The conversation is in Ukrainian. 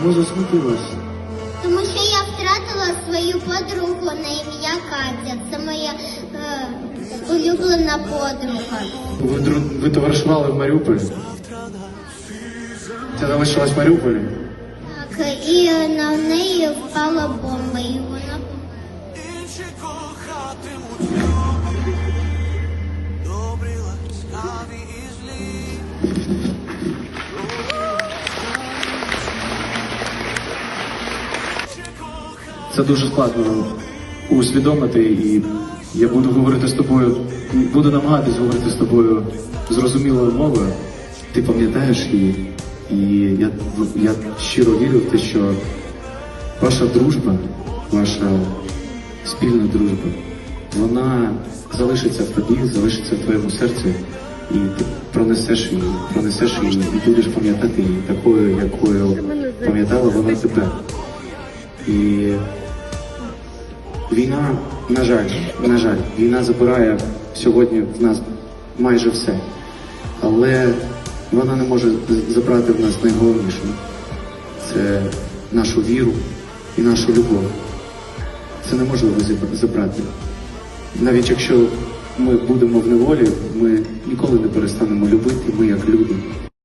Чому засмутилась? Тому що я втратила свою подругу на ім'я Катя. Це моя е, улюблена подруга. Ви, дру- ви товаришували в Маріуполі? Ти залишилась в Маріуполі? Так, і на неї впала бомба, і вона Інші Це дуже складно усвідомити, і я буду говорити з тобою, буду намагатись говорити з тобою зрозумілою мовою. Ти пам'ятаєш її, і я, я щиро вірю в те, що ваша дружба, ваша спільна дружба, вона залишиться в тобі, залишиться в твоєму серці, і ти пронесеш її, пронесеш її і будеш пам'ятати її такою, якою пам'ятала вона тебе. І війна, на жаль, на жаль, війна забирає сьогодні в нас майже все. Але вона не може забрати в нас найголовніше. Це нашу віру і нашу любов. Це неможливо забрати. Навіть якщо ми будемо в неволі, ми ніколи не перестанемо любити, ми як люди.